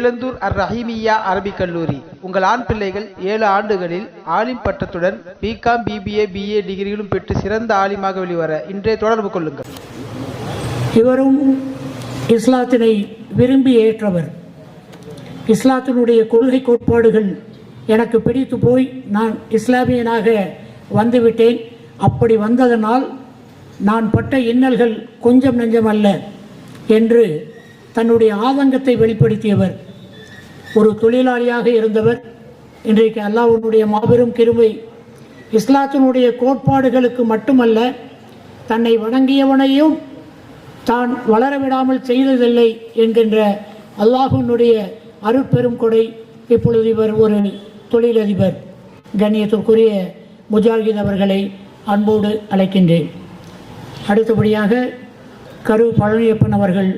இளந்தூர் அர் ரஹீமியா அரபிக் கல்லூரி. உங்கள் ஆண் பிள்ளைகள் ஏழு ஆண்டுகளில் ஆலிம் பட்டத்துடன் பிகாம் பிபிஏ பிஏ டிகிரிகளும் பெற்று சிறந்த ஆலிமாக வெளிவர இன்றே தொடர்பு கொள்ளுங்கள். இவரும் இஸ்லாத்தினை விரும்பி ஏற்றவர். இஸ்லாத்தினுடைய கொள்கை கோட்பாடுகள் எனக்கு பிடித்து போய் நான் இஸ்லாமியனாக வந்துவிட்டேன். அப்படி வந்ததனால் நான் பட்ட இன்னல்கள் கொஞ்சம் நெஞ்சமல்ல என்று தன்னுடைய ஆதங்கத்தை வெளிப்படுத்தியவர். ஒரு தொழிலாளியாக இருந்தவர். இன்றைக்கு அல்லாஹனுடைய மாபெரும் கிருவை இஸ்லாத்தினுடைய கோட்பாடுகளுக்கு மட்டுமல்ல தன்னை வணங்கியவனையும் தான் வளரவிடாமல் செய்ததில்லை என்கின்ற அல்லாஹனுடைய அருட்பெரும் கொடை இப்பொழுது இவர் ஒரு தொழிலதிபர். கண்ணியத்திற்குரிய முஜாஹித் அவர்களை அன்போடு அழைக்கின்றேன். அடுத்தபடியாக கரு பழனியப்பன் அவர்கள்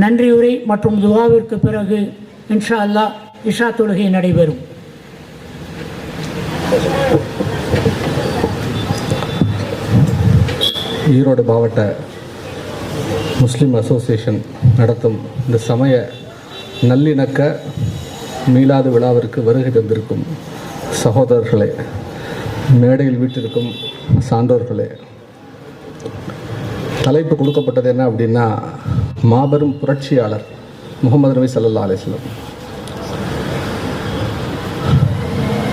நன்றியுரை மற்றும் துவாவிற்கு பிறகு இன்ஷா அல்லா இஷா தொழுகை நடைபெறும். ஈரோடு மாவட்ட முஸ்லீம் அசோசியேஷன் நடத்தும் இந்த சமய நல்லிணக்க மீளாது விழாவிற்கு வருகை தந்திருக்கும் சகோதரர்களே மேடையில் வீட்டிற்கும் சான்றோர்களே தலைப்பு கொடுக்கப்பட்டது என்ன அப்படின்னா மாபெரும் புரட்சியாளர் முகமது நபி சல்லா அலிஸ்லம்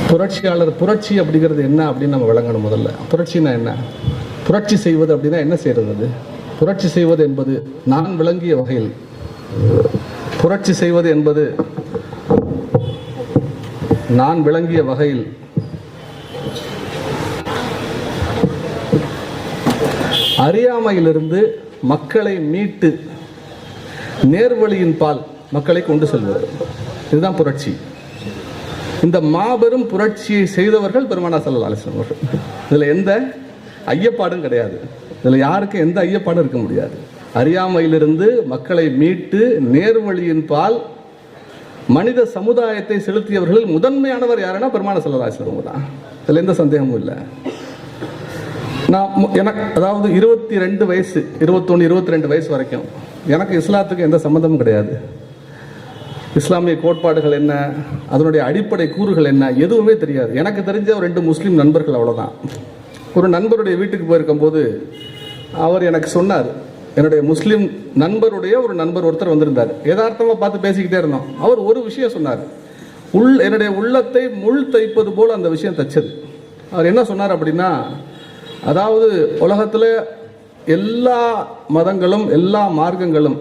புரட்சியாளர் புரட்சி அப்படிங்கிறது என்ன அப்படின்னு நம்ம விளங்கணும் முதல்ல. புரட்சினா என்ன? புரட்சி செய்வது அப்படின்னா என்ன செய்யறது அது? புரட்சி செய்வது என்பது நான் விளங்கிய வகையில். புரட்சி செய்வது என்பது நான் விளங்கிய வகையில். அறியாமையிலிருந்து மக்களை மீட்டு நேர்வழியின் பால் மக்களை கொண்டு செல்வது. இதுதான் புரட்சி. இந்த மாபெரும் புரட்சியை செய்தவர்கள் பெருமானா சல்லா அலிஸ்லாம் அவர்கள். இதில் எந்த ஐயப்பாடும் கிடையாது. இதில் யாருக்கும் எந்த ஐயப்பாடும் இருக்க முடியாது. அறியாமையிலிருந்து மக்களை மீட்டு நேர்வழியின் பால் மனித சமுதாயத்தை செலுத்தியவர்கள் முதன்மையானவர் யாருன்னா பெருமான சல்லா தான் இதில் எந்த சந்தேகமும் இல்லை. நான் எனக்கு அதாவது இருபத்தி ரெண்டு வயசு இருபத்தொன்று இருபத்தி ரெண்டு வயசு வரைக்கும் எனக்கு இஸ்லாத்துக்கு எந்த சம்மந்தமும் கிடையாது. இஸ்லாமிய கோட்பாடுகள் என்ன? அதனுடைய அடிப்படை கூறுகள் என்ன? எதுவுமே தெரியாது. எனக்கு தெரிஞ்ச ஒரு ரெண்டு முஸ்லீம் நண்பர்கள் அவ்வளோதான் ஒரு நண்பருடைய வீட்டுக்கு போயிருக்கும்போது அவர் எனக்கு சொன்னார் என்னுடைய முஸ்லீம் நண்பருடைய ஒரு நண்பர் ஒருத்தர் வந்திருந்தார். யதார்த்தமாக பார்த்து பேசிக்கிட்டே இருந்தோம். அவர் ஒரு விஷயம் சொன்னார். உள் என்னுடைய உள்ளத்தை முள் தைப்பது போல் அந்த விஷயம் தச்சது. அவர் என்ன சொன்னார் அப்படின்னா அதாவது உலகத்தில் எல்லா மதங்களும் எல்லா மார்க்கங்களும்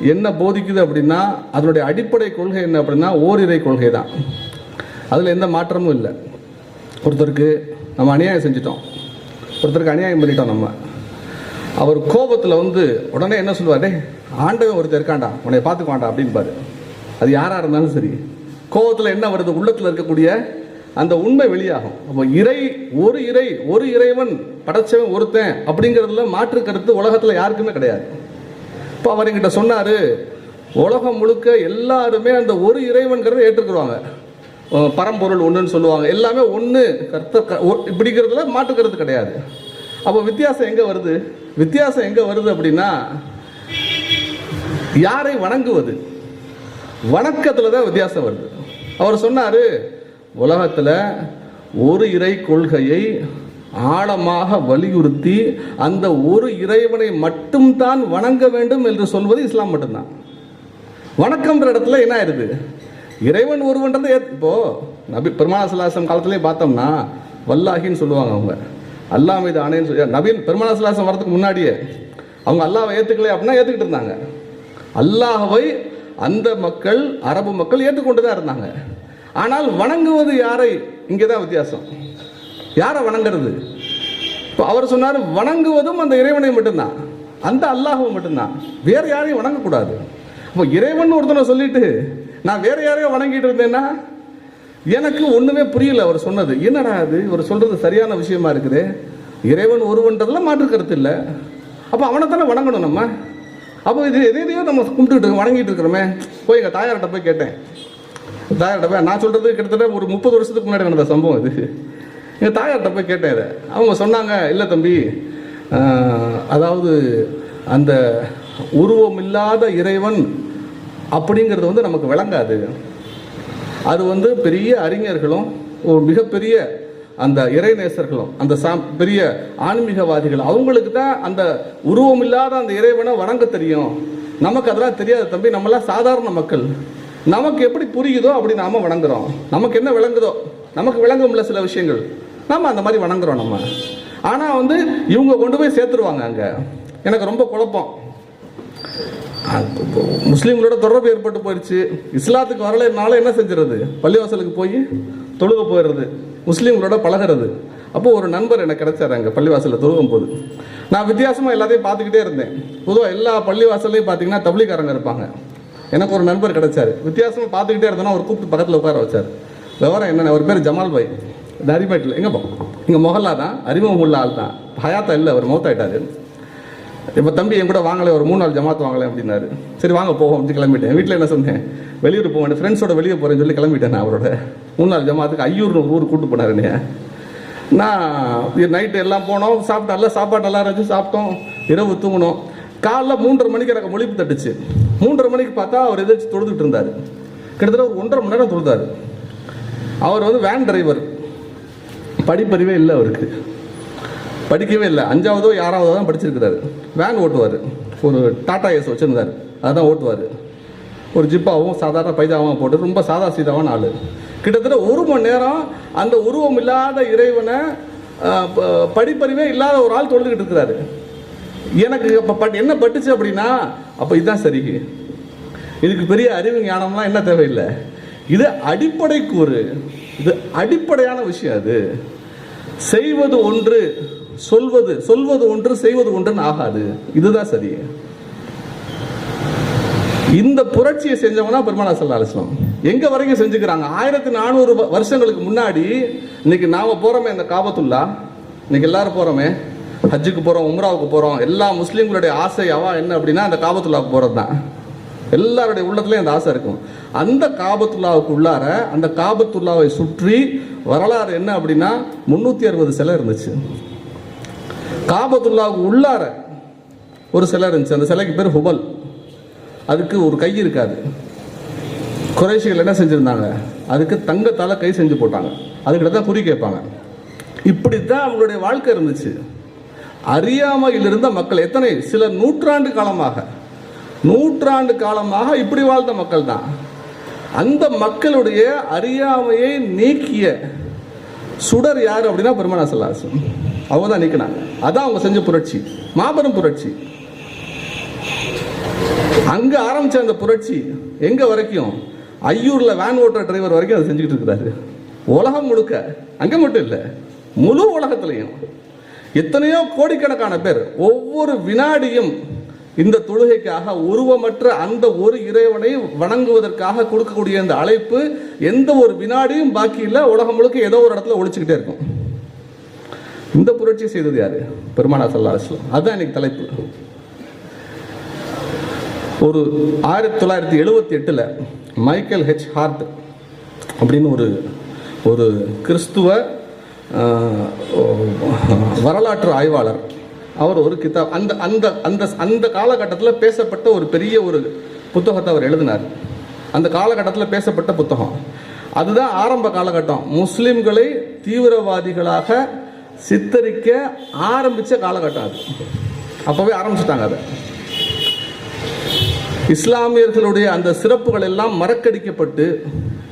என்ன போதிக்குது அப்படின்னா அதனுடைய அடிப்படை கொள்கை என்ன அப்படின்னா ஓரிரை கொள்கை தான் அதில் எந்த மாற்றமும் இல்லை. ஒருத்தருக்கு நம்ம அநியாயம் செஞ்சிட்டோம். ஒருத்தருக்கு அநியாயம் பண்ணிட்டோம் நம்ம. அவர் கோபத்தில் வந்து உடனே என்ன சொல்லுவார்? டே ஆண்டவன் ஒருத்தர் இருக்காண்டா உன்னை பார்த்துக்குவாண்டா அப்படின்பாரு அது யாராக இருந்தாலும் சரி. கோபத்தில் என்ன வருது? உள்ளத்தில் இருக்கக்கூடிய அந்த உண்மை வெளியாகும். அப்போ இறை ஒரு இறை ஒரு இறைவன் படைச்சவன் ஒருத்தன் அப்படிங்கிறதுல மாற்று கருத்து உலகத்தில் யாருக்குமே கிடையாது. இப்போ அவர் எங்கிட்ட சொன்னார் உலகம் முழுக்க எல்லாருமே அந்த ஒரு இறைவன்கிறத ஏற்றுக்குருவாங்க பரம்பொருள் ஒன்றுன்னு சொல்லுவாங்க. எல்லாமே ஒன்று கருத்த க- ஒ- இப்படிங்கிறதுல மாற்று கருத்து கிடையாது. அப்போ வித்தியாசம் எங்கே வருது? வித்தியாசம் எங்கே வருது அப்படின்னா யாரை வணங்குவது? வணக்கத்தில் தான் வித்தியாசம் வருது. அவர் சொன்னார் உலகத்தில் ஒரு இறை கொள்கையை ஆழமாக வலியுறுத்தி அந்த ஒரு இறைவனை மட்டும்தான் வணங்க வேண்டும் என்று சொல்வது இஸ்லாம் மட்டும்தான். வணக்கம்ன்ற இடத்துல என்ன ஆயிடுது? இறைவன் ஒருவன்றது இப்போ நபி பெருமானா சல்லாசம் காலத்திலே பார்த்தோம்னா வல்லாஹின்னு சொல்லுவாங்க அவங்க. அல்லாஹ் மீது ஆணையன்னு சொல்லி நபீன் பெருமானா சல்லாசம் வரதுக்கு முன்னாடியே அவங்க அல்லாவை ஏற்றுக்கல அப்படின்னா ஏற்றுக்கிட்டு இருந்தாங்க. அல்லாஹவை அந்த மக்கள் அரபு மக்கள் ஏற்றுக்கொண்டு தான் இருந்தாங்க. ஆனால் வணங்குவது யாரை? இங்கே தான் வித்தியாசம். யாரை வணங்குறது? இப்போ அவர் சொன்னார் வணங்குவதும் அந்த இறைவனை மட்டும்தான். அந்த அல்லாஹுவை மட்டும்தான். வேறு யாரையும் வணங்கக்கூடாது. அப்போ இறைவன் ஒருத்தனை சொல்லிட்டு நான் வேறு யாரையோ வணங்கிட்டு இருந்தேன்னா எனக்கு ஒன்றுமே புரியல. அவர் சொன்னது. என்னடா அது? இவர் சொல்கிறது சரியான விஷயமா இருக்குது. இறைவன் ஒருவன்றதெல்லாம் மாற்று கருத்து இல்லை. அப்போ அவனை தானே வணங்கணும் நம்ம? அப்போ இது எதையோ நம்ம கும்பிட்டுட்டு இருக்கோம், வணங்கிட்டு இருக்கிறோமே. போய் எங்கள் தாயார்கிட்ட போய் கேட்டேன். தாயார்கிட்ட போய் நான் சொல்கிறது கிட்டத்தட்ட ஒரு முப்பது வருஷத்துக்கு முன்னாடி நடந்த சம்பவம் இது. எங்கள் தாயார்கிட்ட போய் கேட்டேன் இதை. அவங்க சொன்னாங்க இல்லை தம்பி அதாவது அந்த உருவம் இல்லாத இறைவன் அப்படிங்கிறது வந்து நமக்கு விளங்காது. அது வந்து பெரிய அறிஞர்களும் ஒரு மிகப்பெரிய அந்த இறைநேசர்களும் அந்த சாம் பெரிய ஆன்மீகவாதிகள் அவங்களுக்கு தான் அந்த உருவம் இல்லாத அந்த இறைவனை வணங்க தெரியும். நமக்கு அதெல்லாம் தெரியாது தம்பி நம்மளாம் சாதாரண மக்கள். நமக்கு எப்படி புரியுதோ அப்படி நாம் வணங்குறோம். நமக்கு என்ன விளங்குதோ? நமக்கு விளங்கும்ல சில விஷயங்கள். நம்ம அந்த மாதிரி வணங்குறோம் நம்ம. ஆனால் வந்து இவங்க கொண்டு போய் சேர்த்துருவாங்க அங்கே. எனக்கு ரொம்ப குழப்பம். முஸ்லீம்களோட தொடர்பு ஏற்பட்டு போயிடுச்சு இஸ்லாத்துக்கு வரலைனால என்ன செஞ்சிருது? பள்ளிவாசலுக்கு போய் தொழுக போயிடுறது முஸ்லீம்களோட பழகிறது. அப்போது ஒரு நண்பர் எனக்கு கிடைச்சாரு அங்கே பள்ளிவாசலில் தொழுகும் போது நான் வித்தியாசமாக எல்லாத்தையும் பார்த்துக்கிட்டே இருந்தேன். பொதுவாக எல்லா பள்ளிவாசல்லையும் பார்த்தீங்கன்னா தப்ளிக்காரங்க இருப்பாங்க. எனக்கு ஒரு நண்பர் கிடைச்சாரு. வித்தியாசமாக பார்த்துக்கிட்டே இருந்தோன்னா அவர் கூப்பிட்டு பக்கத்தில் உட்கார வச்சார். விவரம் என்னென்ன ஒரு பேர் ஜமால் பாய். இந்த அரிமாட்டில் எங்கே போ? இங்கே மொஹல்லா தான் அறிமுகம் உள்ள ஆள் தான். ஹயாத்தா இல்லை அவர் மௌத்தாயிட்டாரு. இப்போ தம்பி என் கூட வாங்கலை ஒரு மூணு நாள் ஜமாத்து வாங்கலை அப்படின்னாரு. சரி வாங்க போவோம் அப்படின்னு கிளம்பிட்டேன். வீட்டில் என்ன சொன்னேன்? வெளியூர் போவேன் ஃப்ரெண்ட்ஸோட வெளியே போகிறேன்னு சொல்லி கிளம்பிட்டேன் நான் அவரோட. மூணு நாள் ஜமாத்துக்கு ஐயூர்னு ஒரு ஊர் கூட்டு போனார் என்னைய. நான் நைட்டு எல்லாம் போனோம் சாப்பிட்டு நல்லா சாப்பாடு நல்லா இருந்துச்சு சாப்பிட்டோம். இரவு தூங்கினோம். காலைல மூன்றரை மணிக்கு எனக்கு முழிப்பு தட்டுச்சு. மூன்றரை மணிக்கு பார்த்தா அவர் எதாச்சும் தொழுதுட்டு இருந்தார். கிட்டத்தட்ட ஒரு ஒன்றரை மணி நேரம் தொழுதார். அவர் வந்து வேன் டிரைவர் படிப்பறிவே இல்லை அவருக்கு. படிக்கவே இல்லை. அஞ்சாவதோ யாராவதோ தான் படிச்சிருக்கிறாரு. வேன் ஓட்டுவார். ஒரு டாடா ஏஸ் வச்சுருந்தார். அதான் ஓட்டுவார். ஒரு ஜிப்பாவும் சாதாரண பைஜாவும் போட்டு ரொம்ப சாதா சீதாவான ஆள். கிட்டத்தட்ட ஒரு மணி நேரம் அந்த உருவம் இல்லாத இறைவனை ப- படிப்பறிவே இல்லாத ஒரு ஆள் தொழுதுகிட்டு இருக்கிறாரு. எனக்கு அப்போ பட் என்ன பட்டுச்சு அப்படின்னா அப்போ இதுதான் சரி. இதுக்கு பெரிய அறிவு ஞானம்லாம் என்ன தேவையில்லை. இது அடிப்படை கூறு. இது அடிப்படையான விஷயம் அது. செய்வது ஒன்று சொல்வது சொல்வது ஒன்று செய்வது ஒன்றுன்னு ஆகாது. இதுதான் சரி. இந்த புரட்சியை செஞ்சவனா பெருமானா சல்லா அலிஸ்லாம் எங்க வரைக்கும் செஞ்சுக்கிறாங்க? ஆயிரத்தி நானூறு வருஷங்களுக்கு முன்னாடி இன்னைக்கு நாம போறோமே இந்த காபத்துல்லா. இன்னைக்கு எல்லாரும் போறோமே. ஹஜ்ஜுக்கு போறோம் உம்ராவுக்கு போறோம். எல்லா முஸ்லீம்களுடைய ஆசை அவா என்ன அப்படின்னா அந்த காபத்துல்லாவுக்கு போறது தான் எல்லாருடைய உள்ளத்துலேயும் அந்த ஆசை இருக்கும். அந்த காபத்துல்லாவுக்கு உள்ளார அந்த காபத்துல்லாவை சுற்றி வரலாறு என்ன அப்படின்னா முன்னூற்றி அறுபது சிலை இருந்துச்சு. காபத்துல்லாவுக்கு உள்ளார ஒரு சிலை இருந்துச்சு. அந்த சிலைக்கு பேர் ஹுபல். அதுக்கு ஒரு கை இருக்காது. குறைஷிகள் என்ன செஞ்சுருந்தாங்க? அதுக்கு தங்கத்தால் கை செஞ்சு போட்டாங்க. அதுக்கிட்ட தான் குறி கேட்பாங்க. இப்படி தான் அவங்களுடைய வாழ்க்கை இருந்துச்சு. அறியாமையில் இருந்த மக்கள் எத்தனை? சில நூற்றாண்டு காலமாக நூற்றாண்டு காலமாக இப்படி வாழ்ந்த மக்கள் தான் அந்த மக்களுடைய அறியாமையை நீக்கிய சுடர் யார் அப்படின்னா பெருமானா சல்லாசம் அவங்க தான் நீக்கினாங்க. அதான் அவங்க செஞ்ச புரட்சி. மாபெரும் புரட்சி. அங்க ஆரம்பிச்ச அந்த புரட்சி எங்க வரைக்கும்? ஐயூர்ல வேன் ஓட்டுற டிரைவர் வரைக்கும் அதை செஞ்சுக்கிட்டு இருக்கிறாரு. உலகம் முழுக்க. அங்க மட்டும் இல்லை. முழு உலகத்திலையும். எத்தனையோ கோடிக்கணக்கான பேர். ஒவ்வொரு வினாடியும் இந்த தொழுகைக்காக உருவமற்ற அந்த ஒரு இறைவனை வணங்குவதற்காக கொடுக்கக்கூடிய இந்த அழைப்பு எந்த ஒரு வினாடியும் பாக்கி இல்லை. உலகம் முழுக்க ஏதோ ஒரு இடத்துல ஒழிச்சுக்கிட்டே இருக்கும். இந்த புரட்சி செய்தது யாரு? பெருமானா சல்லா அலிஸ்லாம் அதுதான் இன்னைக்கு தலைப்பு. ஒரு ஆயிரத்தி தொள்ளாயிரத்தி எழுபத்தி எட்டில் மைக்கேல் ஹெச் ஹார்ட் அப்படின்னு ஒரு ஒரு கிறிஸ்துவ வரலாற்று ஆய்வாளர் அவர் ஒரு கிதாப். அந்த அந்த அந்த அந்த காலகட்டத்தில் பேசப்பட்ட ஒரு பெரிய ஒரு புத்தகத்தை அவர் எழுதினார். அந்த காலகட்டத்தில் பேசப்பட்ட புத்தகம். அதுதான் ஆரம்ப காலகட்டம். முஸ்லிம்களை தீவிரவாதிகளாக சித்தரிக்க ஆரம்பித்த காலகட்டம் அது. அப்போவே ஆரம்பிச்சிட்டாங்க அதை. இஸ்லாமியர்களுடைய அந்த சிறப்புகள் எல்லாம் மறக்கடிக்கப்பட்டு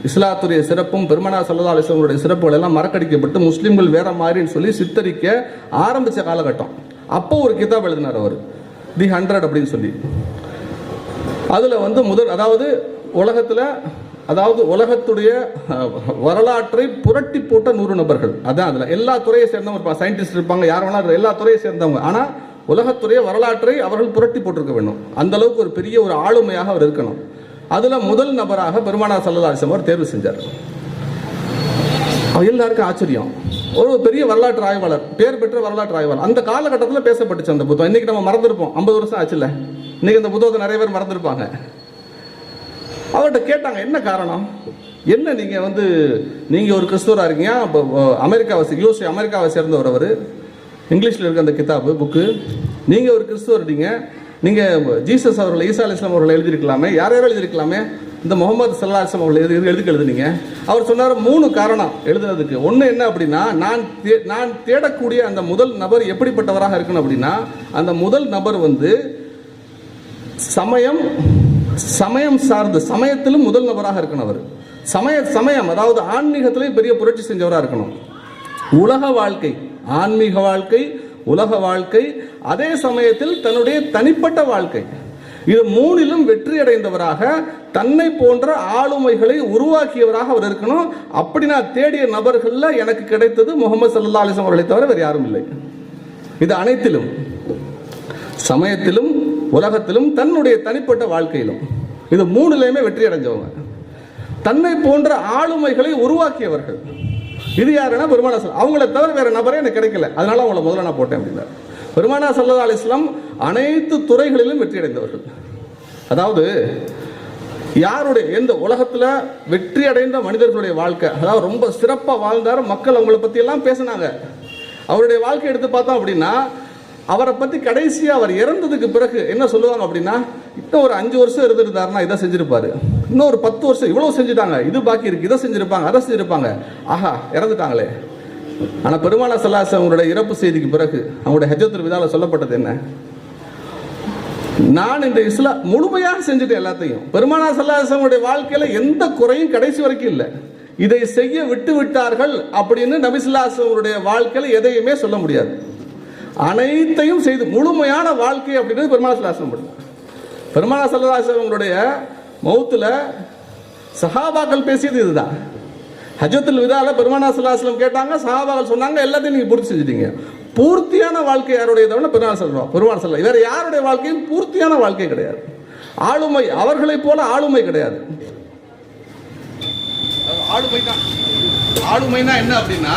இஸ்லாத்துடைய சிறப்பும் பெருமனா சல்லா அலிஸ்லாமுடைய சிறப்புகள் எல்லாம் மறக்கடிக்கப்பட்டு முஸ்லீம்கள் வேற மாதிரின்னு சொல்லி சித்தரிக்க ஆரம்பிச்ச காலகட்டம். அப்போ ஒரு கிதாப் எழுதினார் அவர். தி ஹண்ட்ரட் அப்படின்னு சொல்லி. அதில் வந்து முதல் அதாவது உலகத்தில் அதாவது உலகத்துடைய வரலாற்றை புரட்டி போட்ட நூறு நபர்கள். அதான் அதில் எல்லா துறையை சேர்ந்தவங்க இருப்பாங்க சயின்டிஸ்ட் இருப்பாங்க யார் வேணாலும் எல்லா துறையை சேர்ந்தவங்க. ஆனால் உலகத்துடைய வரலாற்றை அவர்கள் புரட்டி போட்டிருக்க வேண்டும். அந்த அளவுக்கு ஒரு பெரிய ஒரு ஆளுமையாக அவர் இருக்கணும். அதில் முதல் நபராக பெருமானா சல்லா அவர் தேர்வு செஞ்சார். எல்லாருக்கும் ஆச்சரியம். ஒரு பெரிய வரலாற்று ஆய்வாளர் பேர் பெற்ற வரலாற்று ஆய்வாளர். அந்த காலகட்டத்தில் பேசப்பட்டுச்சு அந்த புத்தகம். இன்னைக்கு நம்ம மறந்துருப்போம். ஐம்பது வருஷம் ஆச்சுல்ல. இன்னைக்கு அந்த புத்தகத்தை நிறைய பேர் மறந்துருப்பாங்க. அவர்கிட்ட கேட்டாங்க என்ன காரணம்? என்ன நீங்கள் வந்து நீங்கள் ஒரு கிறிஸ்துவரா இருக்கீங்க? அப்போ, அமெரிக்காவை சே- யூஎஸ்ஏ அமெரிக்காவை சேர்ந்தவர் அவர்? இங்கிலீஷில் இருக்க அந்த கிதாபு புக்கு. நீங்கள் ஒரு கிறிஸ்துவர் இருக்கீங்க நீங்கள் ஜீசஸ் அவர்கள் ஈசா அலிஸ்லாம் அவர்கள் எழுதியிருக்கலாமே? யார் யாரும் எழுதியிருக்கலாமே? இந்த முகமது சல்லா அலிஸ்லாம் அவர்கள் எழுதி எழுதுக்கு எழுதுனீங்க? அவர் சொன்னார் மூணு காரணம் எழுதுனதுக்கு ஒன்று என்ன அப்படின்னா நான் தே- நான் தேடக்கூடிய அந்த முதல் நபர் எப்படிப்பட்டவராக இருக்கணும் அப்படின்னா அந்த முதல் நபர் வந்து சமயம் சமயம் சார்ந்து சமயத்திலும் முதல் நபராக இருக்கணும் அவர். சமய சமயம் அதாவது ஆன்மீகத்திலையும் பெரிய புரட்சி செஞ்சவராக இருக்கணும். உலக வாழ்க்கை ஆன்மீக வாழ்க்கை உலக வாழ்க்கை அதே சமயத்தில் தன்னுடைய தனிப்பட்ட வாழ்க்கை. இது மூணிலும் வெற்றி அடைந்தவராக தன்னை போன்ற ஆளுமைகளை உருவாக்கியவராக அவர் இருக்கணும். அப்படி நான் தேடிய நபர்களில் எனக்கு கிடைத்தது முகமது சல்லா அலிஸ்லாம் அவர்களை தவிர வேறு யாரும் இல்லை. இது அனைத்திலும் சமயத்திலும் உலகத்திலும் தன்னுடைய தனிப்பட்ட வாழ்க்கையிலும். இது மூணுலையுமே வெற்றி அடைஞ்சவங்க. தன்னை போன்ற ஆளுமைகளை உருவாக்கியவர்கள். இது யாருன்னா பெருமானா சல் அவங்கள தவிர வேற நபரே எனக்கு கிடைக்கல. அதனால அவங்கள முதல்ல நான் போட்டேன் அப்படின்னார். பெருமானா சல்லா அலிஸ்லாம் அனைத்து துறைகளிலும் வெற்றி அடைந்தவர்கள் அதாவது யாருடைய எந்த உலகத்தில் வெற்றி அடைந்த மனிதர்களுடைய வாழ்க்கை அதாவது ரொம்ப சிறப்பாக வாழ்ந்தார் மக்கள் அவங்கள பற்றியெல்லாம் பேசினாங்க. அவருடைய வாழ்க்கை எடுத்து பார்த்தோம் அப்படின்னா அவரை பற்றி கடைசியாக அவர் இறந்ததுக்கு பிறகு என்ன சொல்லுவாங்க அப்படின்னா இன்னும் ஒரு அஞ்சு வருஷம் இருந்திருந்தாருன்னா இதை செஞ்சுருப்பாரு. இன்னும் ஒரு பத்து வருஷம் இவ்வளோ செஞ்சுட்டாங்க. இது பாக்கி இருக்கு. இதை செஞ்சுருப்பாங்க அதை செஞ்சுருப்பாங்க. ஆஹா இறந்துட்டாங்களே. ஆனால் பெருமானா சல்லாஸ் அவங்களுடைய இறப்பு செய்திக்கு பிறகு அவங்களுடைய ஹஜத்துல் விதால சொல்லப்பட்டது என்ன? நான் இந்த இஸ்லா முழுமையாக செஞ்சுட்டேன் எல்லாத்தையும். பெருமானா சல்லாசனுடைய வாழ்க்கையில் எந்த குறையும் கடைசி வரைக்கும் இல்லை. இதை செய்ய விட்டு விட்டார்கள் அப்படின்னு நபிசுல்லாசனுடைய வாழ்க்கையில் எதையுமே சொல்ல முடியாது. அனைத்தையும் செய்து முழுமையான வாழ்க்கை அப்படின்றது பெருமானா சல்லாசனம் பண்ணும் பெருமானா சல்லாசவங்களுடைய மௌத்துல சஹாபாக்கள் பேசியது இதுதான். ஹஜ்ஜத்துல் விதால பெருமானா சல்லாஸ்லம் கேட்டாங்க சஹாபாக்கள் சொன்னாங்க எல்லாத்தையும் நீங்க பூர்த்தி செஞ்சுட்டீங்க. பூர்த்தியான வாழ்க்கை யாருடைய தவிர பெருமாள் சொல்றோம் பெருமாள் சொல்ல வேற யாருடைய வாழ்க்கையும் பூர்த்தியான வாழ்க்கை கிடையாது. ஆளுமை அவர்களைப் போல ஆளுமை கிடையாது. ஆளுமை தான் ஆளுமைனா என்ன அப்படின்னா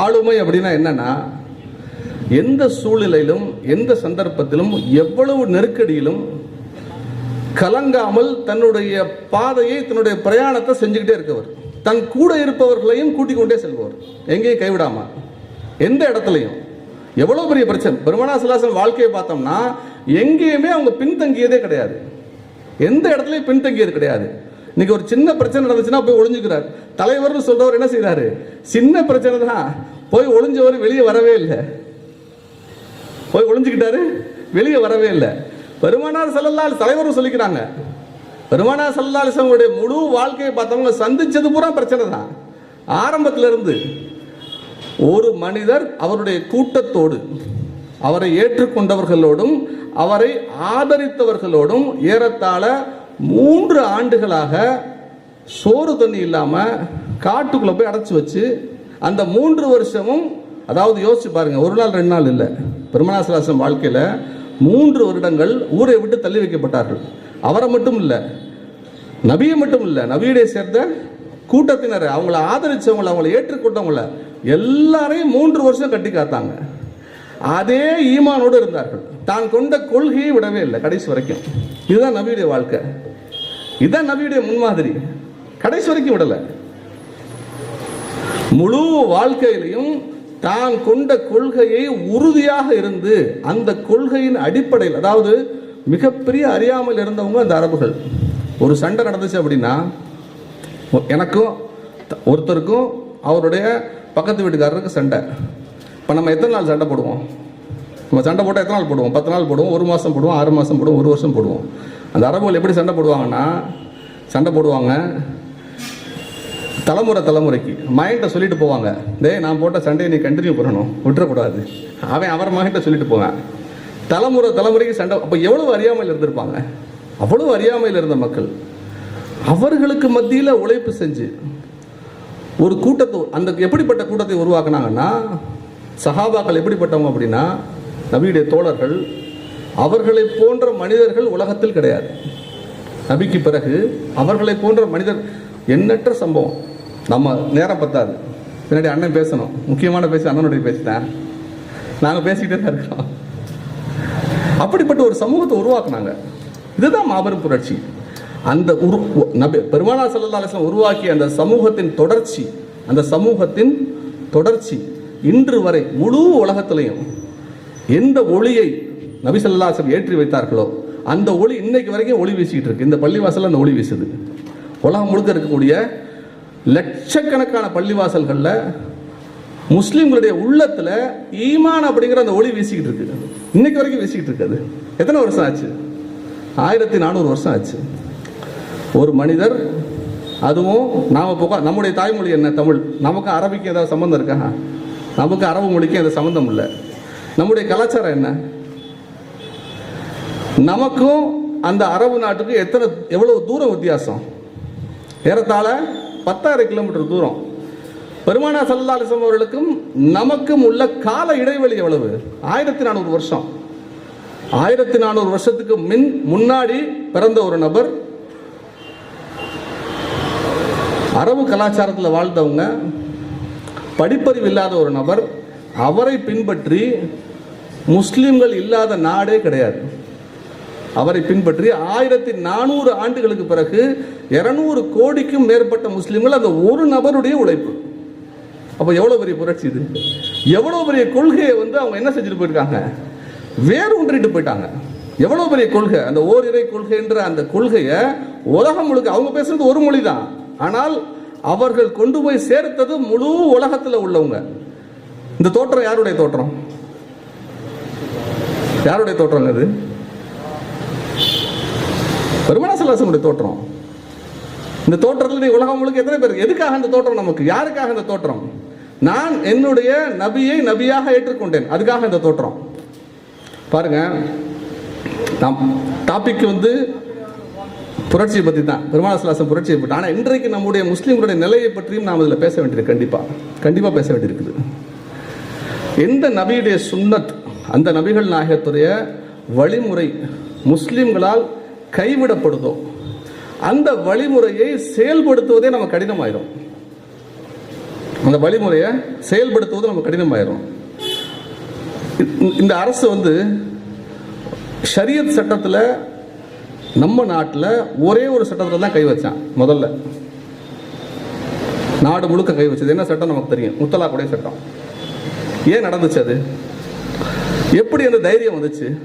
ஆளுமை அப்படின்னா என்னன்னா எந்த சூழ்நிலையிலும் எந்த சந்தர்ப்பத்திலும் எவ்வளவு நெருக்கடியிலும் கலங்காமல் தன்னுடைய பாதையை தன்னுடைய பிரயாணத்தை செஞ்சுக்கிட்டே இருக்கவர். தன் கூட இருப்பவர்களையும் கூட்டிக் கொண்டே செல்பவர். எங்கேயும் கைவிடாம. எந்த இடத்துலையும். எவ்வளவு பெரிய பிரச்சனை. பெருமனா சிலாசன் வாழ்க்கையை பார்த்தோம்னா எங்கேயுமே அவங்க பின்தங்கியதே கிடையாது. எந்த இடத்துலையும் பின்தங்கியது கிடையாது. இன்னைக்கு ஒரு சின்ன பிரச்சனை நடந்துச்சுன்னா போய் ஒளிஞ்சுக்கிறார். தலைவர்னு சொல்றவர் என்ன செய்யறாரு சின்ன பிரச்சனை தான் போய் ஒளிஞ்சவர் வெளியே வரவே இல்லை. போய் ஒளிஞ்சுக்கிட்டாரு. வெளியே வரவே இல்லை. பெருமானார் செல்லல்லால் தலைவரும் சொல்லிக்கிறாங்க. பெருமானார் செல்லாலிசங்களுடைய முழு வாழ்க்கையை பார்த்தவங்க சந்திச்சது பூரா பிரச்சனை தான். ஆரம்பத்தில் இருந்து ஒரு மனிதர் அவருடைய கூட்டத்தோடு அவரை ஏற்றுக்கொண்டவர்களோடும் அவரை ஆதரித்தவர்களோடும் ஏறத்தாழ மூன்று ஆண்டுகளாக சோறு தண்ணி இல்லாமல் காட்டுக்குள்ளே போய் அடைச்சி வச்சு அந்த மூன்று வருஷமும் அதாவது யோசிச்சு பாருங்க ஒரு நாள் ரெண்டு நாள் இல்லை. பெருமனாசலாசம் வாழ்க்கையில மூன்று வருடங்கள் ஊரை விட்டு தள்ளி வைக்கப்பட்டார்கள். அவரை மட்டும் இல்லை நபியை மட்டும் இல்லை நபியுடைய சேர்ந்த கூட்டத்தினர் அவங்கள ஆதரிச்சவங்கள அவங்கள ஏற்றுக்கொண்டவங்கள எல்லாரையும் மூன்று வருஷம் கட்டி காத்தாங்க. அதே ஈமானோடு இருந்தார்கள். தான் கொண்ட கொள்கையை விடவே இல்லை கடைசி வரைக்கும். இதுதான் நபியுடைய வாழ்க்கை. இதுதான் நபியுடைய முன்மாதிரி. கடைசி வரைக்கும் விடலை. முழு வாழ்க்கையிலையும் தான் கொண்ட கொள்கையை உறுதியாக இருந்து அந்த கொள்கையின் அடிப்படையில் அதாவது மிகப்பெரிய அறியாமல் இருந்தவங்க அந்த அரபுகள். ஒரு சண்டை நடந்துச்சு அப்படின்னா எனக்கும் ஒருத்தருக்கும் அவருடைய பக்கத்து வீட்டுக்காரருக்கு சண்டை. இப்போ நம்ம எத்தனை நாள் சண்டை போடுவோம்? நம்ம சண்டை போட்டால் எத்தனை நாள் போடுவோம்? பத்து நாள் போடுவோம் ஒரு மாதம் போடுவோம் ஆறு மாதம் போடுவோம் ஒரு வருஷம் போடுவோம். அந்த அரபுகள் எப்படி சண்டை போடுவாங்கன்னா சண்டை போடுவாங்க தலைமுறை தலைமுறைக்கு. மகன்கிட்ட சொல்லிட்டு போவாங்க. டேய் நான் போட்ட சண்டையை நீ கண்டினியூ பண்ணணும். விட்டுறக்கூடாது. அவன் அவர் மகன்கிட்ட சொல்லிட்டு போவேன். தலைமுறை தலைமுறைக்கு சண்டை. அப்போ எவ்வளவு அறியாமையில் இருந்திருப்பாங்க? அவ்வளவு அறியாமையில் இருந்த மக்கள். அவர்களுக்கு மத்தியில் உழைப்பு செஞ்சு ஒரு கூட்டத்தை அந்த எப்படிப்பட்ட கூட்டத்தை உருவாக்குனாங்கன்னா சஹாபாக்கள் எப்படிப்பட்டவங்க அப்படின்னா நபியுடைய தோழர்கள் அவர்களை போன்ற மனிதர்கள் உலகத்தில் கிடையாது. நபிக்கு பிறகு அவர்களை போன்ற மனிதர் எண்ணற்ற சம்பவம். நம்ம நேரம் பத்தாது. பின்னாடி அண்ணன் பேசணும். முக்கியமான பேசி அண்ணனுடைய பேசிட்டேன் நாங்கள் பேசிக்கிட்டே தான் இருக்கிறோம். அப்படிப்பட்ட ஒரு சமூகத்தை உருவாக்குனாங்க. இதுதான் மாபெரும் புரட்சி. அந்த உரு நபி பெருமானா சல்லா உருவாக்கிய அந்த சமூகத்தின் தொடர்ச்சி அந்த சமூகத்தின் தொடர்ச்சி இன்று வரை முழு உலகத்திலையும் எந்த ஒளியை நபி ஸல்லல்லாஹு ஏற்றி வைத்தார்களோ அந்த ஒளி இன்னைக்கு வரைக்கும் ஒளி வீசிக்கிட்டு இருக்கு. இந்த பள்ளிவாசலில் அந்த ஒளி வீசுது. உலகம் முழுக்க இருக்கக்கூடிய லட்சக்கணக்கான பள்ளிவாசல்களில் முஸ்லீம்களுடைய உள்ளத்தில் ஈமான் அப்படிங்கிற அந்த ஒளி வீசிக்கிட்டு இருக்கு. இன்னைக்கு வரைக்கும் வீசிக்கிட்டு இருக்குது. எத்தனை வருஷம் ஆச்சு? ஆயிரத்தி நானூறு வருஷம் ஆச்சு. ஒரு மனிதர் அதுவும் நாம் போக நம்முடைய தாய்மொழி என்ன? தமிழ். நமக்கு அரபிக்கு ஏதாவது சம்மந்தம் இருக்கா? நமக்கு அரபு மொழிக்கு எந்த சம்மந்தம் இல்லை. நம்முடைய கலாச்சாரம் என்ன? நமக்கும் அந்த அரபு நாட்டுக்கும் எத்தனை எவ்வளவு தூரம் வித்தியாசம்? ஏறத்தாழ பத்தாயிரம் கிலோமீட்டர் தூரம். பெருமானா சல்லா அலிசம் அவர்களுக்கும் நமக்கும் உள்ள கால இடைவெளி எவ்வளவு? ஆயிரத்தி நானூறு வருஷம். ஆயிரத்தி நானூறு வருஷத்துக்கு மின் முன்னாடி பிறந்த ஒரு நபர் அரபு கலாச்சாரத்தில் வாழ்ந்தவங்க படிப்பறிவு இல்லாத ஒரு நபர் அவரை பின்பற்றி முஸ்லீம்கள் இல்லாத நாடே கிடையாது. அவரை பின்பற்றி ஆயிரத்தி நானூறு ஆண்டுகளுக்கு பிறகு இரநூறு கோடிக்கும் மேற்பட்ட முஸ்லீம்கள் அந்த ஒரு நபருடைய உழைப்பு. அப்போ எவ்வளோ பெரிய புரட்சி இது? எவ்வளோ பெரிய கொள்கையை வந்து அவங்க என்ன செஞ்சுட்டு போயிருக்காங்க? வேறு ஒன்றிட்டு போயிட்டாங்க. எவ்வளோ பெரிய கொள்கை? அந்த ஓரிரை கொள்கைன்ற அந்த கொள்கையை உலகம் முழுக்க அவங்க பேசுறது ஒரு மொழி தான் ஆனால் அவர்கள் கொண்டு போய் சேர்த்தது முழு உலகத்தில் உள்ளவங்க. இந்த தோற்றம் யாருடைய தோற்றம்? யாருடைய தோற்றம் அது? பெருமான சல்லாசனுடைய தோற்றம். இந்த தோற்றத்தில் நீ உலகம் முழுக்க எத்தனை பேர் எதுக்காக இந்த தோற்றம் நமக்கு? யாருக்காக இந்த தோற்றம்? நான் என்னுடைய நபியை நபியாக ஏற்றுக்கொண்டேன். அதுக்காக இந்த தோற்றம். பாருங்க நாம் டாபிக் வந்து புரட்சியை பற்றி தான். பெருமாள் சிலாசம் புரட்சியை பற்றி. ஆனால் இன்றைக்கு நம்முடைய முஸ்லீம்களுடைய நிலையை பற்றியும் நாம் இதில் பேச வேண்டியிருக்கு கண்டிப்பாக கண்டிப்பாக பேச வேண்டியிருக்குது. எந்த நபியுடைய சுன்னத் அந்த நபிகள் நாயகத்துடைய வழிமுறை முஸ்லீம்களால் கைவிடப்படுதோ அந்த வழிமுறையை செயல்படுத்துவதே நம்ம கடினமாயிரும். அந்த வழிமுறையை செயல்படுத்துவது நம்ம கடினமாயிரும். இந்த- அரசு வந்து ஷரியத் சட்டத்தில் நம்ம நாட்டில் ஒரே ஒரு சட்டத்தில் தான் கை வச்சான் முதல்ல. நாடு முழுக்க கை வச்சது. என்ன சட்டம் நமக்கு தெரியும்? முத்தலாக்குடைய சட்டம். ஏன் நடந்துச்சு அது? எப்படி அந்த தைரியம் வந்துச்சு?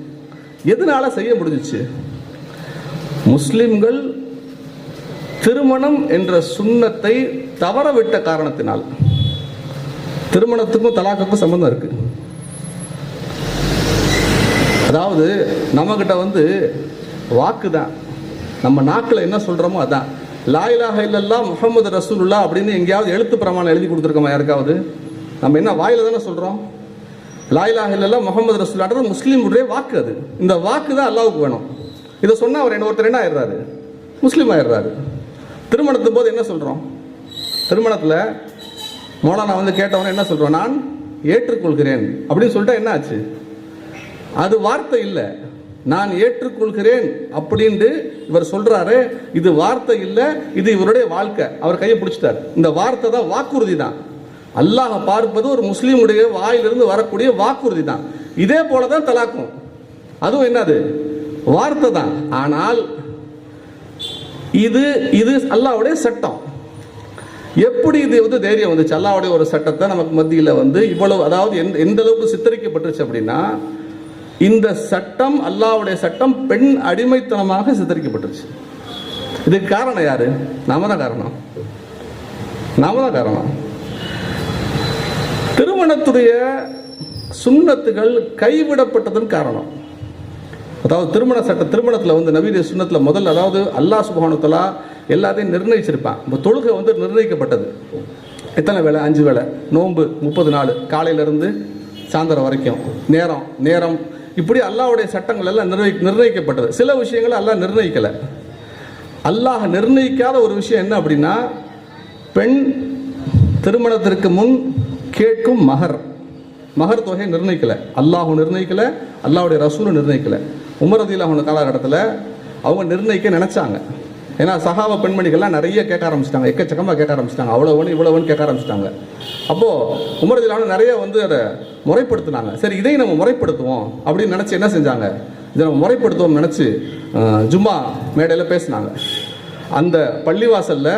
எதனால செய்ய முடிஞ்சிச்சு? முஸ்லிம்கள் திருமணம் என்ற சுண்ணத்தை தவறவிட்ட காரணத்தினால் திருமணத்துக்கும் தலாக்குக்கும் சம்பந்தம் இருக்கு. அதாவது நம்மக்கிட்ட வந்து வாக்கு தான் நம்ம நாக்கில் என்ன சொல்றோமோ அதான். லாயிலாக இல்லல்லா முகமது ரசூலுல்லா அப்படின்னு எங்கேயாவது எழுத்து பிரமாணம் எழுதி கொடுத்துருக்கோமா யாருக்காவது? நம்ம என்ன வாயில தானே சொல்றோம்? லாயிலாக இல்லல்லா முகமது ரசூல்லான்றது முஸ்லீமுடைய வாக்கு அது. இந்த வாக்கு தான் அல்லாவுக்கு வேணும். இதை சொன்னால் அவர் என்ன ஒருத்தர் என்ன ஆயிடுறாரு? முஸ்லீம் ஆயிடுறாரு. திருமணத்தின் போது என்ன சொல்கிறோம் திருமணத்தில் மோலானா வந்து கேட்டவன என்ன சொல்கிறோம் நான் ஏற்றுக்கொள்கிறேன். அப்படின்னு சொல்லிட்டா என்ன ஆச்சு? அது வார்த்தை இல்லை. நான் ஏற்றுக்கொள்கிறேன் அப்படின்ட்டு இவர் சொல்றாரு. இது வார்த்தை இல்லை. இது இவருடைய வாழ்க்கை. அவர் கையை பிடிச்சிட்டார். இந்த வார்த்தை தான் வாக்குறுதி தான். அல்லாஹ் பார்ப்பது ஒரு முஸ்லீமுடைய வாயிலிருந்து வரக்கூடிய வாக்குறுதி தான். இதே போல தான் தலாக்கும். அதுவும் என்னது? வார்த்தை தான். ஆனால் இது இது அல்லாஹ்வுடைய சட்டம். எப்படி இது வந்து தைரியம் வந்துச்சு? அல்லாவுடைய ஒரு சட்டத்தை நமக்கு மத்தியில் வந்து இவ்வளவு அதாவது எந்த எந்த அளவுக்கு சித்தரிக்கப்பட்டுச்சு அப்படின்னா இந்த சட்டம் அல்லாஹ்வுடைய சட்டம் பெண் அடிமைத்தனமாக சித்தரிக்கப்பட்டுருச்சு இதுக்கு காரணம் யாரு? நாம தான் காரணம். நாம தான் காரணம். திருமணத்துடைய சுண்ணத்துகள் கைவிடப்பட்டதன் காரணம். அதாவது திருமண சட்ட திருமணத்தில் வந்து நவீன சுண்ணத்தில் முதல்ல அதாவது அல்லாஹ் சுபானுத்தலா எல்லாத்தையும் நிர்ணயிச்சிருப்பான். இப்போ தொழுகை வந்து நிர்ணயிக்கப்பட்டது. எத்தனை வேலை அஞ்சு வேலை நோன்பு முப்பது நாள். காலையிலேருந்து சாயந்தரம் வரைக்கும். நேரம் நேரம். இப்படி அல்லாவுடைய சட்டங்கள் எல்லாம் நிர்ணய நிர்ணயிக்கப்பட்டது. சில விஷயங்களை அல்லாஹ் நிர்ணயிக்கலை. அல்லாஹ் நிர்ணயிக்காத ஒரு விஷயம் என்ன அப்படின்னா பெண் திருமணத்திற்கு முன் கேட்கும் மகர். மகர் தொகையை நிர்ணயிக்கலை. அல்லாஹும் நிர்ணயிக்கலை. அல்லாவுடைய ரசூலும் நிர்ணயிக்கலை. உமரதியில் அவங்க காலகட்டத்தில் அவங்க நிர்ணயிக்க நினச்சாங்க. ஏன்னா சகாவ பெண்மணிகள்லாம் நிறைய கேட்க ஆரம்பிச்சிட்டாங்க. எக்கச்சக்கமாக கேட்க ஆரம்பிச்சிட்டாங்க. அவ்வளோன்னு இவ்வளோன்னு கேட்க ஆரம்பிச்சிட்டாங்க. அப்போது உமர் நிறைய வந்து அதை முறைப்படுத்தினாங்க. சரி இதையும் நம்ம முறைப்படுத்துவோம் அப்படின்னு நினச்சி என்ன செஞ்சாங்க? இதை நம்ம முறைப்படுத்துவோம் நினச்சி ஜும்மா மேடையில் பேசினாங்க. அந்த பள்ளிவாசலில்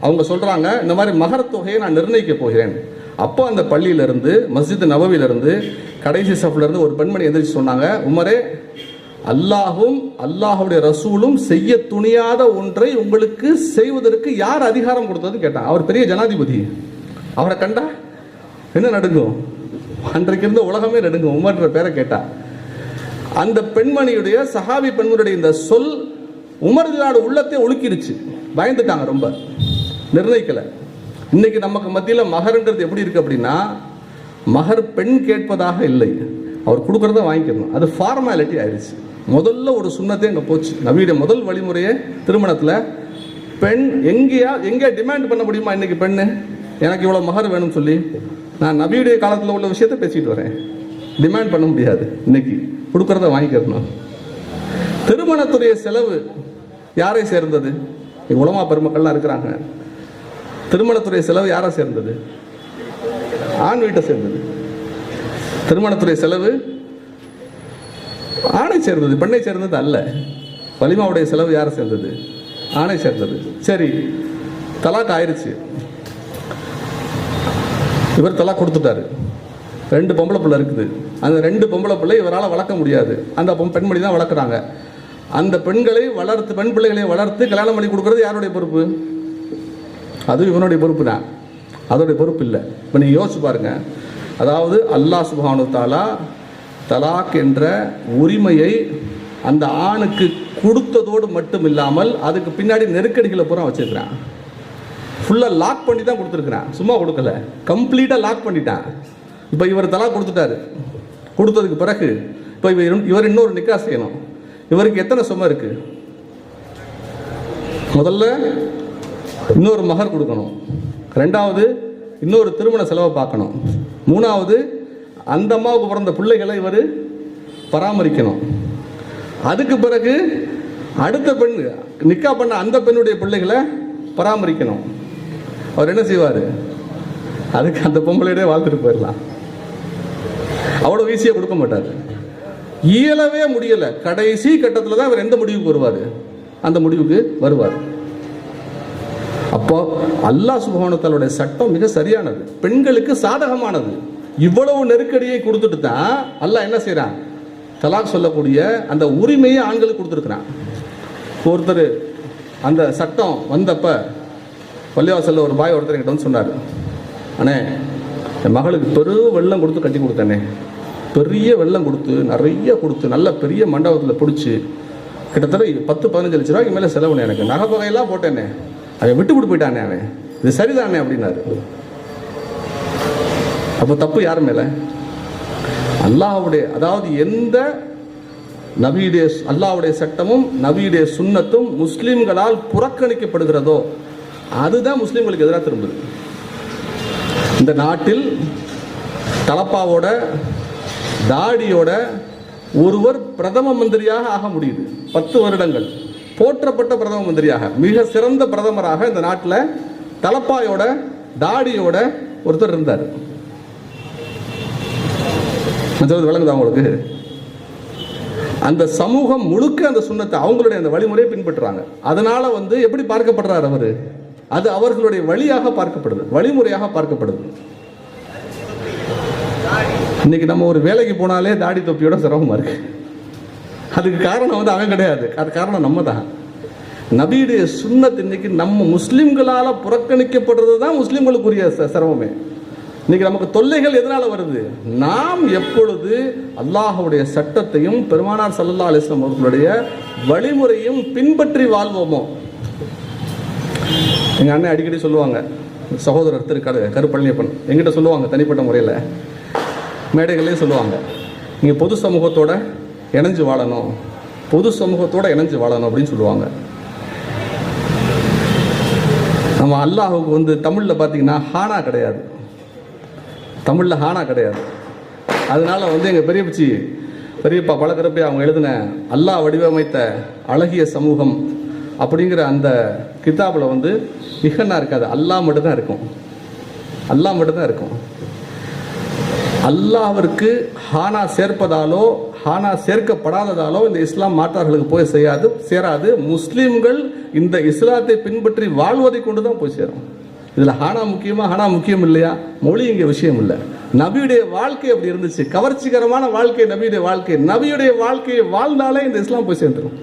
அவங்க சொல்கிறாங்க இந்த மாதிரி மகரத்தொகையை தொகையை நான் நிர்ணயிக்க போகிறேன். அப்போ அந்த பள்ளியிலேருந்து மஸ்ஜித் நபவியிலேருந்து கடைசி சஃப்லேருந்து ஒரு பெண்மணி எந்திரிச்சு சொன்னாங்க உமரே அல்லாஹும் அல்லாஹுடைய ரசூலும் செய்ய துணியாத ஒன்றை உங்களுக்கு செய்வதற்கு யார் அதிகாரம் கொடுத்ததுன்னு கேட்டான் அவர் பெரிய ஜனாதிபதி. அவரை கண்டா? என்ன நடுங்கும்? அன்றைக்கு இருந்த உலகமே நடுங்கும் உமர்ன்ற பேரை கேட்டா. அந்த பெண்மணியுடைய சஹாபி பெண்மணியுடைய இந்த சொல் உமர்தினாட உள்ளத்தை உலுக்கிருச்சு. பயந்துட்டாங்க ரொம்ப. நிர்ணயிக்கல. இன்னைக்கு நமக்கு மத்தியில் மகர்ன்றது எப்படி இருக்கு அப்படின்னா மகர் பெண் கேட்பதாக இல்லை. அவர் கொடுக்குறத வாங்கிக்கணும். அது ஃபார்மாலிட்டி ஆயிடுச்சு முதல்ல ஒரு சுண்ணத்தை அங்கே போச்சு. நவீன முதல் வழிமுறையே திருமணத்தில் பெண் எங்கேயா எங்கே டிமாண்ட் பண்ண முடியுமா இன்றைக்கி பெண்ணு? எனக்கு இவ்வளோ மகர் வேணும்னு சொல்லி நான் நபியுடைய காலத்தில் உள்ள விஷயத்த பேசிட்டு வரேன். டிமாண்ட் பண்ண முடியாது இன்னைக்கு. கொடுக்குறத வாங்கிக்கிறணும் திருமணத்துடைய செலவு யாரை சேர்ந்தது? உலமா பெருமக்கள்லாம் இருக்கிறாங்க. திருமணத்துறை செலவு யாரை சேர்ந்தது? ஆண் வீட்டை சேர்ந்தது. திருமணத்துறை செலவு ஆணை சேர்ந்தது பெண்ணை சேர்ந்தது அல்ல. வலிமாவுடைய செலவு யாரை சேர்ந்தது? ஆணை சேர்ந்தது. சரி தலாக் ஆயிடுச்சு இவர் தலாக் கொடுத்துட்டாரு. ரெண்டு பொம்பளை பிள்ளை இருக்குது. அந்த ரெண்டு பொம்பளை பிள்ளை இவரால் வளர்க்க முடியாது. அந்த பெண்மணி தான் வளர்க்குறாங்க. அந்த பெண்களை வளர்த்து பெண் பிள்ளைகளை வளர்த்து கல்யாணம் பண்ணி கொடுக்கறது யாருடைய பொறுப்பு? அது இவனுடைய பொறுப்பு தான். அதோடைய பொறுப்பு இல்லை. இப்போ நீங்கள் யோசிச்சு பாருங்க. அதாவது அல்லாஹ் சுபானு தாலா தலாக் என்ற உரிமையை அந்த ஆணுக்கு கொடுத்ததோடு மட்டும் இல்லாமல் அதுக்கு பின்னாடி நெருக்கடிகளை பூரா வச்சிருக்கிறான். ஃபுல்லாக லாக் பண்ணி தான் கொடுத்துருக்குறான். சும்மா கொடுக்கல. கம்ப்ளீட்டாக லாக் பண்ணிட்டான். இப்போ இவர் தலா கொடுத்துட்டாரு. கொடுத்ததுக்கு பிறகு இப்போ இவர் இவர் இன்னொரு நிக்கா செய்யணும். இவருக்கு எத்தனை சுமை இருக்குது முதல்ல இன்னொரு மகர் கொடுக்கணும். ரெண்டாவது இன்னொரு திருமண செலவை பார்க்கணும். மூணாவது அந்த அம்மாவுக்கு பிறந்த பிள்ளைகளை இவர் பராமரிக்கணும். அதுக்கு பிறகு அடுத்த பெண் நிக்கா பண்ண அந்த பெண்ணுடைய பிள்ளைகளை பராமரிக்கணும். அவர் என்ன செய்வார்? அதுக்கு அந்த பொம்பளையோட வாழ்த்துட்டு போயிடலாம். அவ்வளோ ஈஸியாக கொடுக்க மாட்டார். இயலவே முடியலை. கடைசி கட்டத்தில் தான் அவர் எந்த முடிவுக்கு வருவார்? அந்த முடிவுக்கு வருவார். அப்போ அல்லாஹ் சுபகோணத்தாலுடைய சட்டம் மிக சரியானது. பெண்களுக்கு சாதகமானது. இவ்வளவு நெருக்கடியை கொடுத்துட்டு தான் அல்லாஹ் என்ன செய்கிறான் தலாக் சொல்லக்கூடிய அந்த உரிமையை ஆண்களுக்கு கொடுத்துருக்குறான். ஒருத்தர் அந்த சட்டம் வந்தப்ப பள்ளிவாசலில் ஒரு பாய் ஒருத்தர் என்கிட்ட வந்து சொன்னார். அண்ணே என் மகளுக்கு பெரு வெள்ளம் கொடுத்து கட்டி கொடுத்தேனே. பெரிய வெள்ளம் கொடுத்து நிறைய கொடுத்து நல்ல பெரிய மண்டபத்தில் பிடிச்சி கிட்டத்தட்ட பத்து பதினஞ்சு லட்ச ரூபாய்க்கு மேலே செலவுனே எனக்கு. நகை வகையெல்லாம் போட்டேனே. அவன் விட்டு விட்டு போயிட்டானே அவன். இது சரிதானே? அப்படின்னாரு. அப்போ தப்பு யார் மேலே? அல்லாஹுடைய அதாவது எந்த நபியுடைய அல்லாஹ்வுடைய சட்டமும் நபியுடைய சுண்ணத்தும் முஸ்லீம்களால் புறக்கணிக்கப்படுகிறதோ அதுதான் முஸ்லீம்களுக்கு எதிராக திரும்புது. இந்த நாட்டில் தலப்பாவோட தாடியோட ஒருவர் பிரதம மந்திரியாக ஆக முடியுது. பத்து வருடங்கள். போற்றப்பட்ட பிரதம மந்திரியாக மிக சிறந்த பிரதமராக இந்த நாட்டில் தலப்பாயோட தாடியோட ஒருத்தர் இருந்தார். நான் சொல்றது விளங்குதா உங்களுக்கு? அந்த சமூகம் முழுக்க அந்த சுண்ணத்தை அவங்களுடைய அந்த வழிமுறையை பின்பற்றுறாங்க. அதனால வந்து எப்படி பார்க்கப்படுறார் அவரு? அது அவர்களுடைய வழியாக பார்க்கப்படுது வழிமுறையாக பார்க்கப்படுது. இன்னைக்கு நம்ம ஒரு வேலைக்கு போனாலே தாடி தொப்பியோட சிரமமா இருக்கு. அதுக்கு காரணம் வந்து அவன் கிடையாது. அது காரணம் நம்ம தான் நபியுடைய சுண்ணத் இன்னைக்கு நம்ம முஸ்லிம்களால புறக்கணிக்கப்படுறது தான் முஸ்லிம்களுக்குரிய சிரமமே. இன்னைக்கு நமக்கு தொல்லைகள் எதனால வருது? நாம் எப்பொழுது அல்லாஹுடைய சட்டத்தையும் பெருமானார் சல்லா அலிஸ்லாம் அவர்களுடைய வழிமுறையும் பின்பற்றி வாழ்வோமோ? எங்க அண்ணன் அடிக்கடி சொல்லுவாங்க சகோதரர் திரு கரு கருப்பழனியப்பன் எங்கிட்ட சொல்லுவாங்க தனிப்பட்ட முறையில். மேடைகள்லேயும் சொல்லுவாங்க நீங்கள் பொது சமூகத்தோட இணைஞ்சு வாழணும் பொது சமூகத்தோட இணைஞ்சு வாழணும் அப்படின்னு சொல்லுவாங்க. நம்ம அல்லாஹுக்கு வந்து தமிழில் பார்த்தீங்கன்னா ஹானா கிடையாது. தமிழில் ஹானா கிடையாது. அதனால வந்து எங்கள் பெரியப்பச்சி பெரியப்பா பழக்கிறப்பே அவங்க எழுதின அல்லாஹ் வடிவமைத்த அழகிய சமூகம் அப்படிங்கிற அந்த கிதாபில் வந்து நிகன்னா இருக்காது. அல்லாஹ் மட்டும்தான் இருக்கும். அல்லாஹ் மட்டும்தான் இருக்கும். அல்லாவிற்கு ஹானா சேர்ப்பதாலோ ஹானா சேர்க்கப்படாததாலோ இந்த இஸ்லாம் மாற்றார்களுக்கு போய் செய்யாது சேராது. முஸ்லீம்கள் இந்த இஸ்லாத்தை பின்பற்றி வாழ்வதை கொண்டு தான் போய் சேரும். இதில் ஹானா முக்கியமா ஹானா முக்கியம் இல்லையா? மொழி இங்கே விஷயம் இல்லை. நபியுடைய வாழ்க்கை அப்படி இருந்துச்சு. கவர்ச்சிகரமான வாழ்க்கை நபியுடைய வாழ்க்கை. நபியுடைய வாழ்க்கையை வாழ்ந்தாலே இந்த இஸ்லாம் போய் சேர்ந்துடும்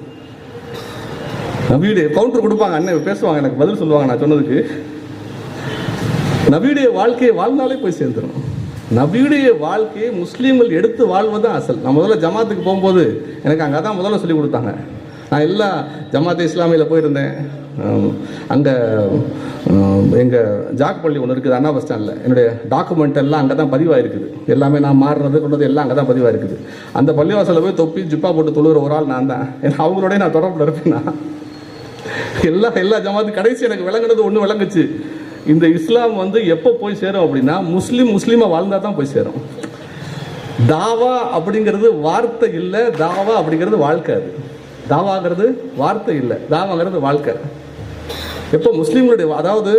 நபியுடைய கவுண்டர் கொடுப்பாங்க அண்ணன் பேசுவாங்க எனக்கு பதில் சொல்லுவாங்க நான் சொன்னதுக்கு. நபியுடைய வாழ்க்கையை வாழ்ந்தாலே போய் சேர்ந்துடும் நபியுடைய வாழ்க்கையை முஸ்லீம்கள் எடுத்து வாழ்வதான் அசல். நான் முதல்ல ஜமாத்துக்கு போகும்போது எனக்கு அங்கே தான் முதல்ல சொல்லி கொடுத்தாங்க. நான் எல்லா ஜமாத் இஸ்லாமியில் போயிருந்தேன். அங்கே எங்கள் ஜாக் பள்ளி ஒன்று இருக்குது அண்ணா பஸ் ஸ்டாண்டில். என்னுடைய டாக்குமெண்ட் எல்லாம் அங்கே தான் பதிவாயிருக்குது. எல்லாமே நான் மாறுறது கொண்டது எல்லாம் அங்கே தான் பதிவாயிருக்குது. அந்த பள்ளிவாசலில் போய் தொப்பி ஜிப்பா போட்டு தொழுகிற ஒரு ஆள் நான் தான். ஏன்னா அவங்களோடய நான் தொடர்பில் இருப்பேன் நான். எல்லா எல்லா ஜமாத்து கடைசி எனக்கு விளங்குனது ஒன்று விளங்குச்சு. இந்த இஸ்லாம் வந்து எப்போ போய் சேரும் அப்படின்னா முஸ்லீம் முஸ்லீமாக வாழ்ந்தா தான் போய் சேரும். தாவா அப்படிங்கிறது வார்த்தை இல்லை தாவா அப்படிங்கிறது வாழ்க்கை அது. தாவாங்கிறது வார்த்தை இல்லை தாவாங்கிறது வாழ்க்கை. எப்போ முஸ்லீம்களுடைய அதாவது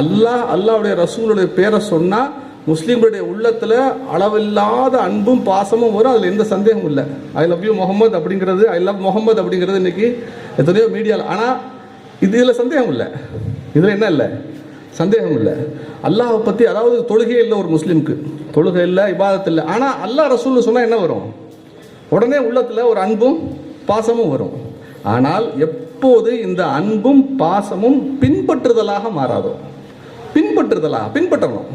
அல்லாஹ் அல்லாவுடைய ரசூலுடைய பேரை சொன்னால் முஸ்லீம்களுடைய உள்ளத்தில் அளவில்லாத அன்பும் பாசமும் வரும். அதில் எந்த சந்தேகமும் இல்லை. ஐ லவ் யூ முகமது அப்படிங்கிறது ஐ லவ் முகமது அப்படிங்கிறது இன்னைக்கு எத்தனையோ மீடியாவில் ஆனால் இது இதில் சந்தேகம் இல்லை. இதில் என்ன இல்லை? சந்தேகம் இல்லை. அல்லாஹை பற்றி அதாவது தொழுகை இல்லை ஒரு முஸ்லீமுக்கு. தொழுகை இல்லை இபாதத்து இல்லை. ஆனால் அல்லாஹ் ரசூல்னு சொன்னால் என்ன வரும்? உடனே உள்ளத்தில் ஒரு அன்பும் பாசமும் வரும். ஆனால் எப்போது இந்த அன்பும் பாசமும் பின்பற்றுதலாக மாறாதோ பின்பற்றுதலாக பின்பற்றணும்.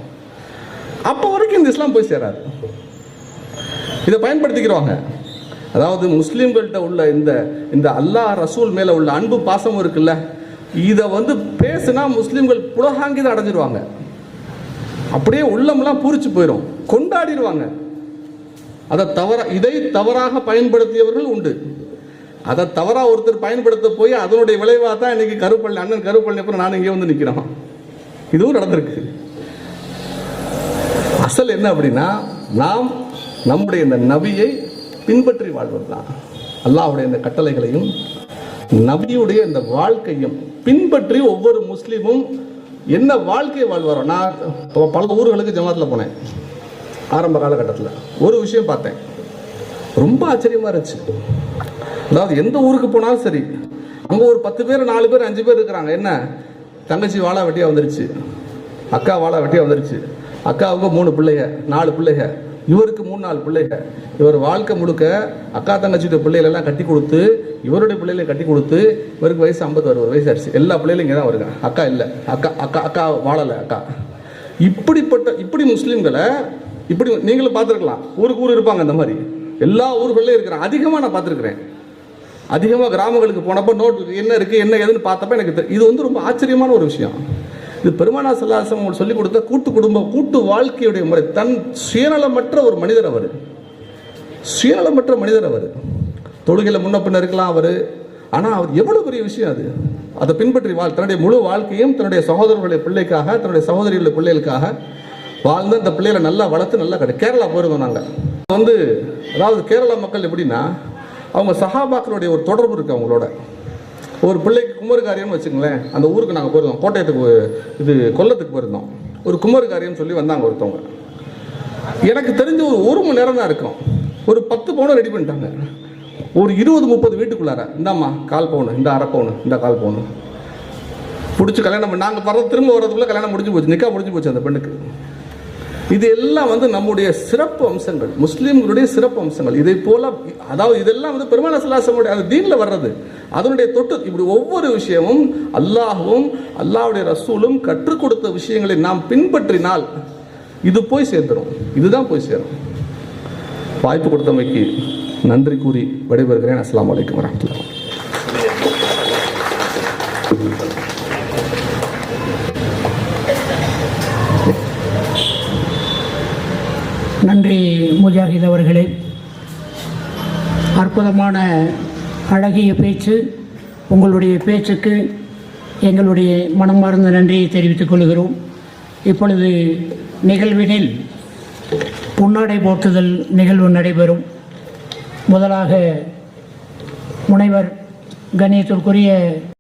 அப்போ வரைக்கும் இந்த இஸ்லாம் போய் சேராது. இதை பயன்படுத்திக்கிறவங்க அதாவது முஸ்லீம்கள்கிட்ட உள்ள இந்த இந்த அல்லாஹ் ரசூல் மேலே உள்ள அன்பு பாசமும் இருக்குல்ல இதை வந்து பேசுனா முஸ்லீம்கள் புலகாங்கிதம் அடைஞ்சிருவாங்க. அப்படியே உள்ளமெல்லாம் பூரிச்சு போயிடும் கொண்டாடிடுவாங்க. அதை தவற இதை தவறாக பயன்படுத்தியவர்கள் உண்டு. அதை தவறாக ஒருத்தர் பயன்படுத்த போய் அதனுடைய விளைவாக தான் இன்னைக்கு கருப்பள்ளி அண்ணன் கருப்பள்ளி அப்புறம் நான் இங்கே வந்து நிற்கிறோம் இதுவும் நடந்திருக்கு. அசல் என்ன அப்படின்னா நாம் நம்முடைய இந்த நபியை பின்பற்றி வாழ்வது தான் அல்லாஹ்வுடைய இந்த கட்டளைகளையும் நபியுடைய இந்த வாழ்க்கையும் பின்பற்றி ஒவ்வொரு முஸ்லீமும் என்ன வாழ்க்கையை வாழ்வாரோ நான் பல ஊர்களுக்கு ஜமாத்தில் போனேன் ஆரம்ப காலகட்டத்தில். ஒரு விஷயம் பார்த்தேன். ரொம்ப ஆச்சரியமா இருந்துச்சு. அதாவது எந்த ஊருக்கு போனாலும் சரி அங்கே ஒரு பத்து பேர் நாலு பேர் அஞ்சு பேர் இருக்கிறாங்க. என்ன? தங்கச்சி வாழா வெட்டியாக வந்துருச்சு. அக்கா வாழா வெட்டியாக வந்துருச்சு. அக்காவுக்கு மூணு பிள்ளைங்க நாலு பிள்ளைங்க. இவருக்கு மூணு நாலு பிள்ளைங்க. இவர் வாழ்க்கை முழுக்க அக்கா தங்கச்சியோட பிள்ளைகளெல்லாம் கட்டி கொடுத்து இவருடைய பிள்ளைகளை கட்டி கொடுத்து இவருக்கு வயசு ஐம்பது அறுபது வயசு ஆயிடுச்சு எல்லா பிள்ளைகளும் இங்கே தான் வருங்க அக்கா இல்லை. அக்கா அக்கா அக்கா வாழலை அக்கா. இப்படிப்பட்ட இப்படி முஸ்லீம்களை இப்படி நீங்களும் பார்த்துருக்கலாம். ஊருக்கு ஊர் இருப்பாங்க இந்த மாதிரி. எல்லா ஊர்கள்லையும் இருக்கிறேன் அதிகமாக நான் பார்த்துருக்குறேன். அதிகமாக கிராமங்களுக்கு போனப்போ நோட் என்ன இருக்குது என்ன ஏதுன்னு பார்த்தப்ப எனக்கு இது வந்து ரொம்ப ஆச்சரியமான ஒரு விஷயம். இது பெருமானா சல்லாசம் அவங்க சொல்லிக் கொடுத்த கூட்டு குடும்பம் கூட்டு வாழ்க்கையுடைய முறை. தன் சுயநலமற்ற ஒரு மனிதர் அவர். சுயநலமற்ற மனிதர் அவர். தொழுகையில் முன்ன பின்ன இருக்கலாம் அவர். ஆனால் அவர் எவ்வளோ பெரிய விஷயம் அது. அதை பின்பற்றி வாழ் தன்னுடைய முழு வாழ்க்கையும் தன்னுடைய சகோதரர்களுடைய பிள்ளைக்காக தன்னுடைய சகோதரிகளுடைய பிள்ளைகளுக்காக வாழ்ந்து அந்த பிள்ளைகளை நல்லா வளர்த்து நல்லா கிடைக்கும் கேரளா போயிருந்தோம் நாங்கள் வந்து அதாவது கேரளா மக்கள் எப்படின்னா அவங்க சஹாபாக்களுடைய ஒரு தொடர்பு இருக்குது அவங்களோட. ஒரு பிள்ளைக்கு குமர் வச்சுங்களேன் அந்த ஊருக்கு நாங்கள் போயிருந்தோம் கோட்டயத்துக்கு இது கொல்லத்துக்கு போயிருந்தோம். ஒரு குமர் சொல்லி வந்தாங்க ஒருத்தவங்க. எனக்கு தெரிஞ்ச ஒரு ஒரு மணி நேரம் தான் இருக்கும். ஒரு பத்து பவுனை ரெடி பண்ணிட்டாங்க. ஒரு இருபது முப்பது வீட்டுக்குள்ளார இந்தாம்மா கால் பவுனு இந்த அரை பவுனு இந்த கால் பவுனு. பிடிச்சி கல்யாணம் பண்ணி நாங்கள் வர திரும்ப வரதுக்குள்ள கல்யாணம் முடிஞ்சு போச்சு நிக்கா முடிஞ்சு போச்சு அந்த பெண்ணுக்கு. இது எல்லாம் வந்து நம்முடைய சிறப்பு அம்சங்கள் முஸ்லீம்களுடைய சிறப்பு அம்சங்கள். இதை போல அதாவது இதெல்லாம் வந்து பெருமான சலாசமுடைய அந்த தீனில் வர்றது. அதனுடைய தொட்டு இப்படி ஒவ்வொரு விஷயமும் அல்லாஹும் அல்லாஹ்வுடைய ரசூலும் கற்றுக் கொடுத்த விஷயங்களை நாம் பின்பற்றினால் இது போய் சேர்ந்துடும் இதுதான் போய் சேரும். வாய்ப்பு கொடுத்தமைக்கு நன்றி கூறி விடைபெறுகிறேன். அஸ்லாம் வலைக்கம் வரமத்துல நன்றி முஜாஹித் அவர்களே. அற்புதமான அழகிய பேச்சு உங்களுடைய பேச்சுக்கு எங்களுடைய மனமார்ந்த நன்றியை தெரிவித்துக் கொள்கிறோம். இப்பொழுது நிகழ்வினில் புன்னாடை போர்த்துதல் நிகழ்வு நடைபெறும். முதலாக முனைவர் கணியத்திற்குரிய